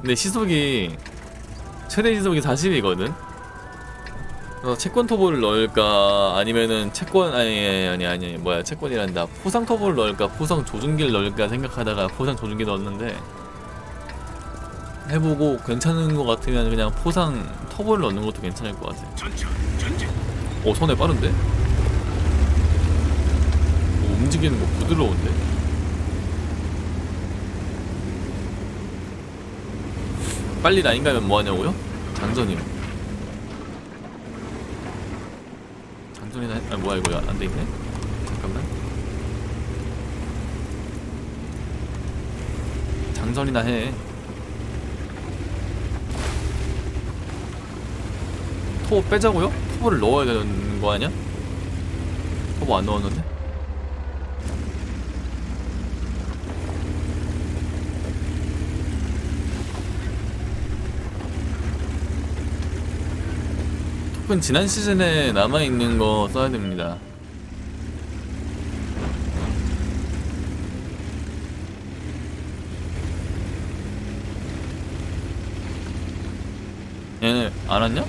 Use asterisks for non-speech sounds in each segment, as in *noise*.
근데 시속이 최대 시속이 40이거든. 그래서 채권 터보를 넣을까 아니면은 채권 아니 아니 아니 뭐야 채권이란다 포상 터보를 넣을까 포상 조준기를 넣을까 생각하다가 포상 조준기 넣었는데 해보고 괜찮은 것 같으면 그냥 포상 터보를 넣는 것도 괜찮을 것 같아. 오 손에 빠른데? 오, 움직이는 거 부드러운데? 빨리 라인 가면 뭐하냐고요? 장전이요 장전이나 해? 아 뭐야 이거 안 돼있네? 잠깐만 장전이나 해토 빼자고요? 토보를 넣어야 되는 거 아니야? 토보 안 넣었는데? 토큰 지난 시즌에 남아있는 거 써야 됩니다 얘네 안 왔냐?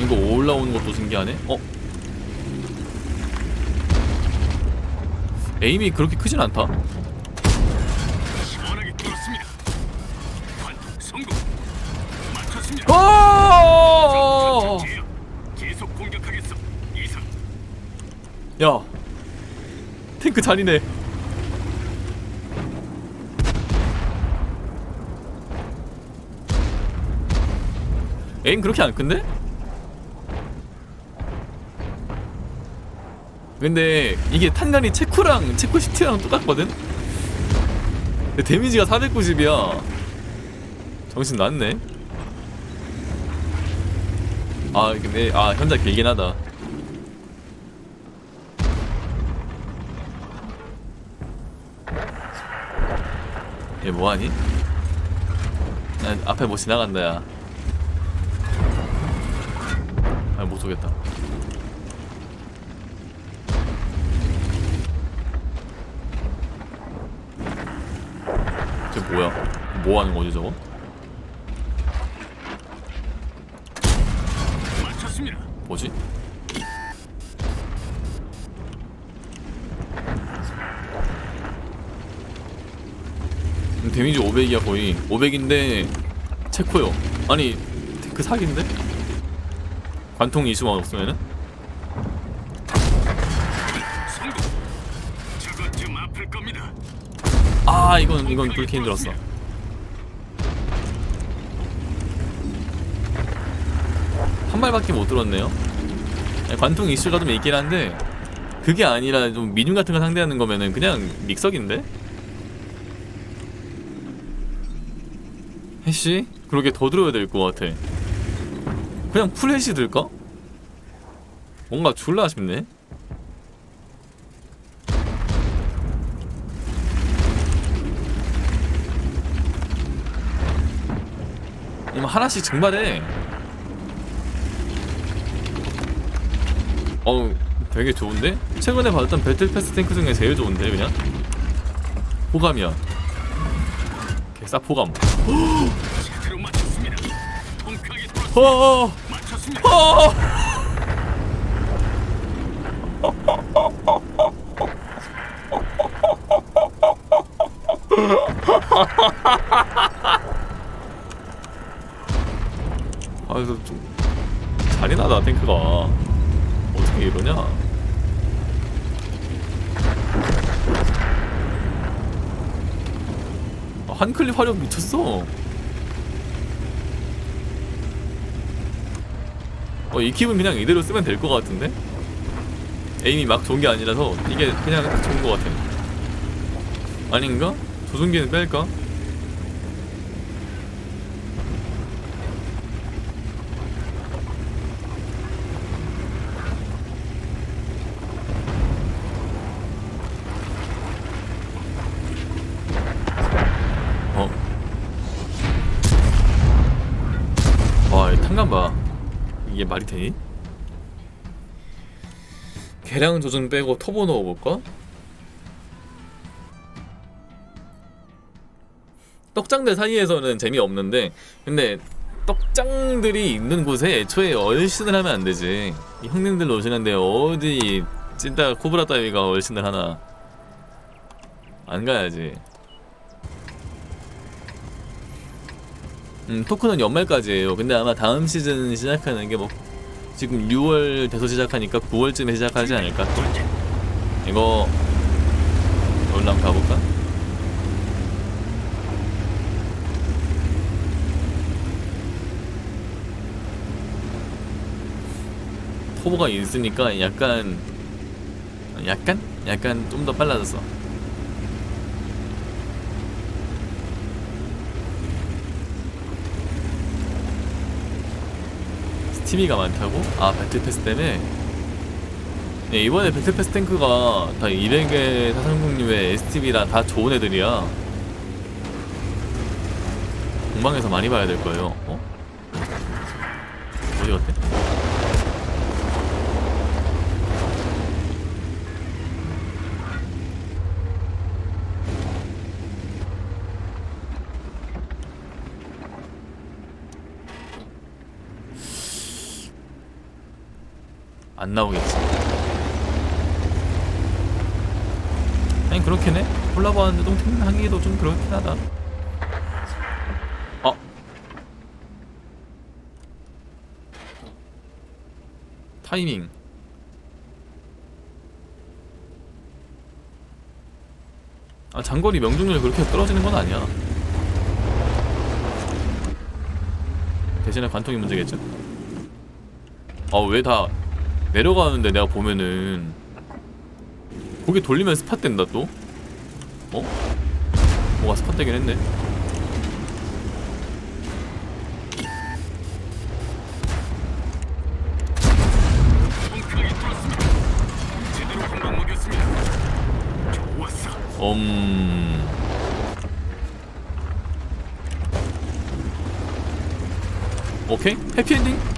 이거 올라오는 것도 신기하네. 어? 에임이 그렇게 크진 않다. 맞췄습니다 어! 야, 탱크 잔이네. 에임 그렇게 안 큰데? 근데 이게 탄간이 체코랑 체코 시티랑 똑같거든? 근데 데미지가 490이야. 정신 났네. 아 근데 아 현자 길긴 하다. 얘 뭐하니? 난 앞에 못 지나간다 야. 아, 못 쏘겠다 쟤 뭐야? 뭐 하는 거지 저거? 뭐지? 음, 데미지 500이야 거의 500인데 체코요 아니 그 사기인데? 관통 이슈만 없으면은? 아 이건 이건 그렇게 힘들었어 한 발밖에 못 들었네요 관통 이슈가 좀 있긴 한데 그게 아니라 좀 미중 같은 거 상대하는 거면은 그냥 믹석인데? 해시? 그러게 더 들어야 될 것 같아 그냥 풀 해시 들까? 뭔가 졸라 아쉽네 이거 하나씩 증발해. 어우, 되게 좋은데? 최근에 받았던 배틀 패스 탱크 중에 제일 좋은데, 그냥? 호감이야. 개싸 호감. 제대로 맞췄습니다 통쾌하게 뚫었습니다 어어어! 아, 이거 좀 잔인하다 탱크가 어떻게 이러냐? 아, 한 클립 화력 미쳤어. 어, 이 킵은 그냥 이대로 쓰면 될 것 같은데? 에임이 막 좋은 게 아니라서 이게 그냥 딱 좋은 것 같아. 아닌가? 조준기는 뺄까? 어? 와, 이게 말이 되니? 계량 조준 빼고 터보 넣어볼까? 떡장들 사이에서는 재미없는데 근데 떡장들이 있는 곳에 애초에 얼씬을 하면 안 되지 이 형님들 오시는데 어디 찐따 코브라 따위가 얼씬을 하나 안 가야지 음 토크는 연말까지예요 근데 아마 다음 시즌 시작하는 게 뭐 지금 6월 돼서 시작하니까 9월쯤에 시작하지 않을까 또 이거 올라 가볼까? 토보가 있으니까 약간 약간 약간 좀 더 빨라졌어. 스티미가 많다고? 아 배틀패스 때문에 네, 이번에 배틀패스 탱크가 다 200의 사상국류의 STV라 다 좋은 애들이야 공방에서 많이 봐야 될 거예요 어? 어디 갔대? 안 나오겠지. 아니 해. 콜라보 하는데 똥탱 하기도 좀 그렇긴 하다. 어. 타이밍. 아 장거리 명중률이 그렇게 떨어지는 건 아니야. 대신에 관통이 문제겠죠. 아왜다 내려가는데 내가 보면은 고개 돌리면 스팟 된다 또? 어? 뭐가 스팟 되긴 했네. 음... 오케이 해피엔딩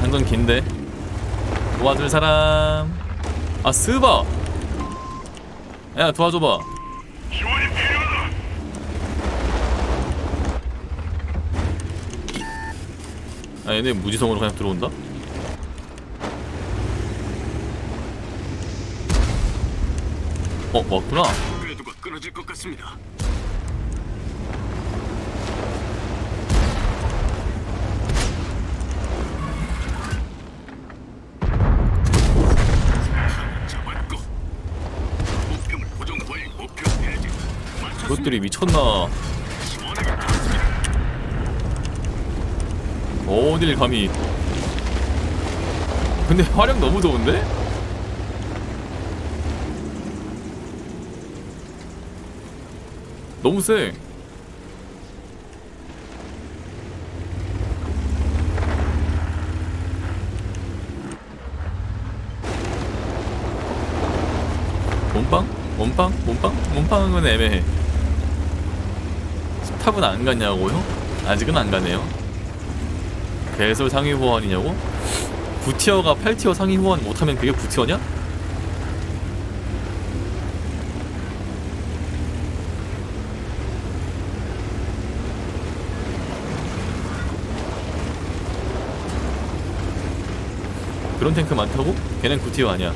장전 긴데 도와줄 사람 아 스바 야 도와줘봐 지원이 필요하다. 아 얘네 무지성으로 그냥 들어온다? 어 왔구나 끊어질 것 같습니다. 그것들이 미쳤나. 어딜 감히 근데 화력 너무 좋은데? 너무 세 몸빵? 몸빵? 몸빵? 몸빵은 애매해 탑은 안 가냐고요? 아직은 안 가네요 개설 상위 호환이냐고? 9티어가 8티어 상위 호환 못하면 그게 9티어냐? 그런 탱크 많다고? 걔는 9티어 아니야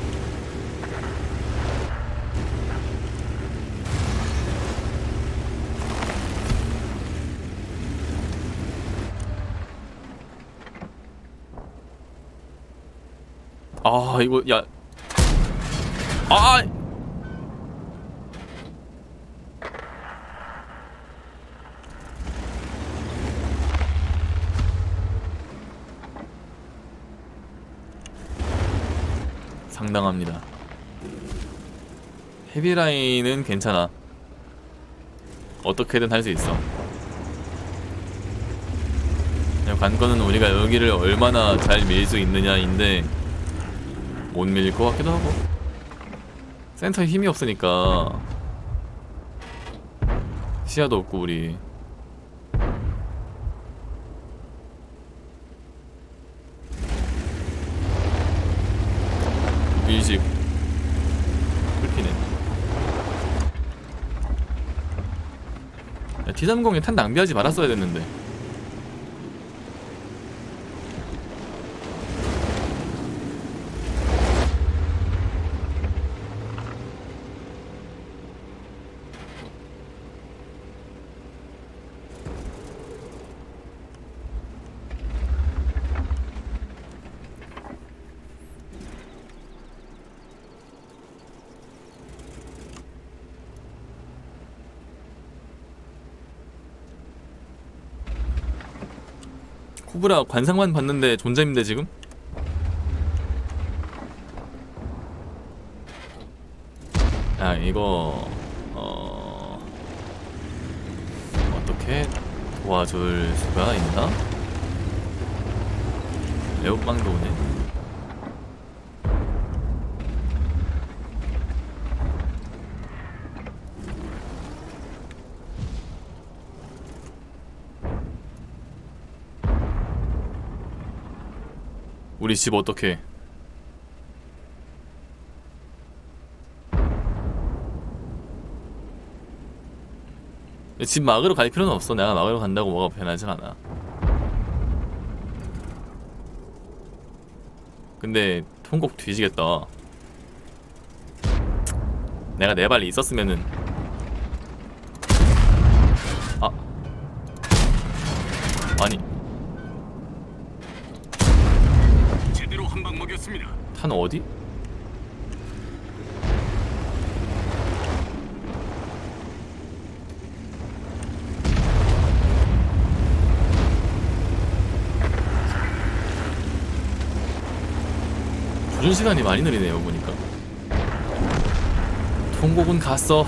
아 이거 야 아! 상당합니다. 헤비라인은 괜찮아. 어떻게든 할 수 있어. 관건은 우리가 여기를 얼마나 잘 밀 수 있느냐인데 못 밀릴 것 같기도 하고. 센터에 힘이 없으니까. 시야도 없고 우리. 풀피네. 야, T30에 탄 낭비하지 말았어야 됐는데 코브라 관상만 봤는데 존재인데 지금? 아 이거 어 어떻게 도와줄 수가 있나? 레오빵도 오네. 우리 집 어떻게? 집 막으러 갈 필요는 없어. 내가 막으러 간다고 뭐가 변하진 않아. 근데 통곡 뒤지겠다. 내가 네 발이 있었으면은 아 아니 탄 어디? 조준 시간이 많이 느리네요 보니까 통곡은 갔어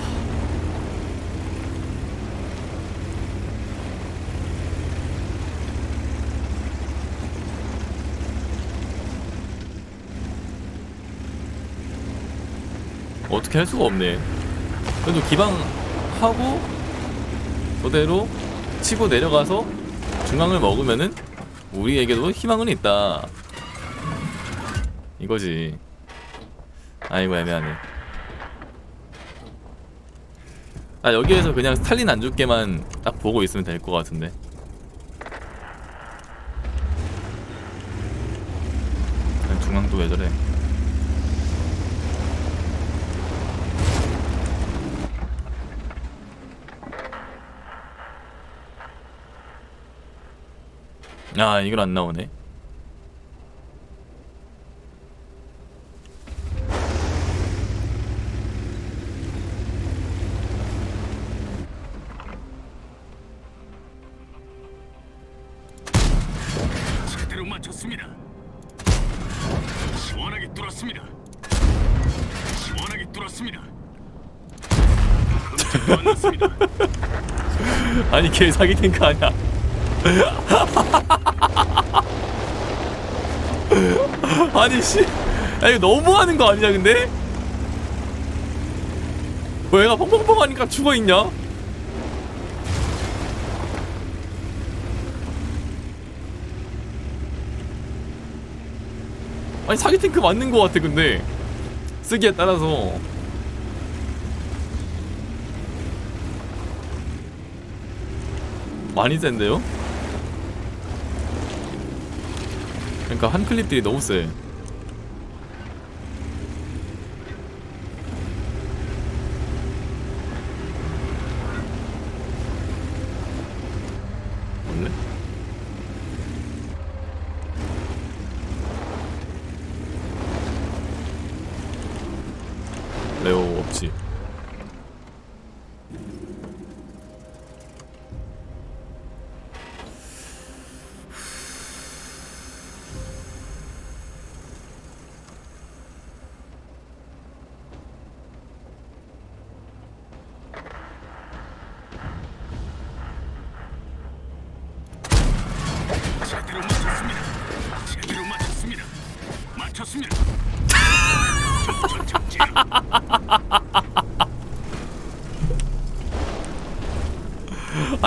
어떻게 할 수가 없네. 그래도 기방하고 그대로 치고 내려가서 중앙을 먹으면은 우리에게도 희망은 있다. 이거지. 아이고 애매하네. 아 여기에서 그냥 스탈린 안 죽게만 딱 보고 있으면 될 것 같은데 아니, 중앙도 왜 저래 아 이걸 안 나오네 제대로 맞췄습니다. 시원하게 뚫었습니다. 시원하게 뚫었습니다. 났습니다. *laughs* 아니 걔 사기 탱크 아니야 *laughs* 아니 씨 야, 이거 너무하는 거 아니냐 근데? 왜 얘가 펑펑펑 하니까 죽어 있냐? 아니 사기 탱크 맞는 거 같아 근데 쓰기에 따라서 많이 센데요? 그러니까 한 클립들이 너무 세.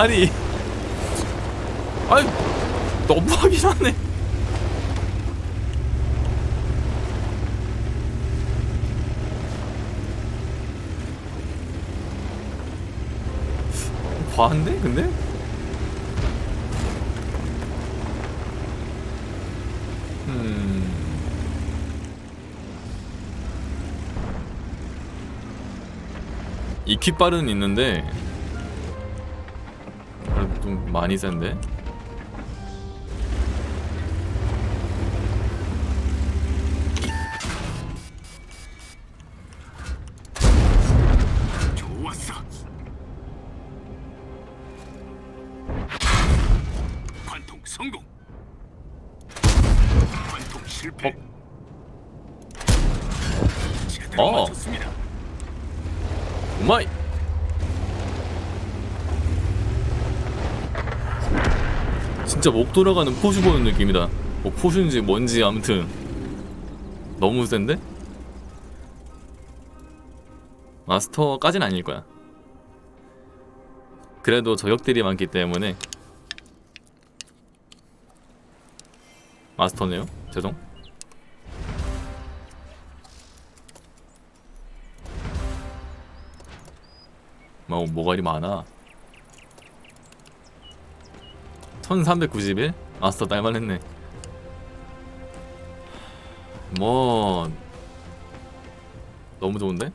아니. 아니 너무하긴 하네. 과한데 근데? 음. 익히 빠른 있는데 많이 센데 좋았어. 관통 성공. 관통 실패. 제대로 어. 맞췄습니다. 오마이 진짜 목 돌아가는 포슈 보는 느낌이다. 뭐 포슈인지 뭔지 아무튼. 너무 센데? 마스터까진 아닐 거야. 그래도 저격들이 많기 때문에. 마스터네요. 죄송. 뭐 뭐가 이리 많아 1391? 마스터 딸만했네 뭐 너무 좋은데?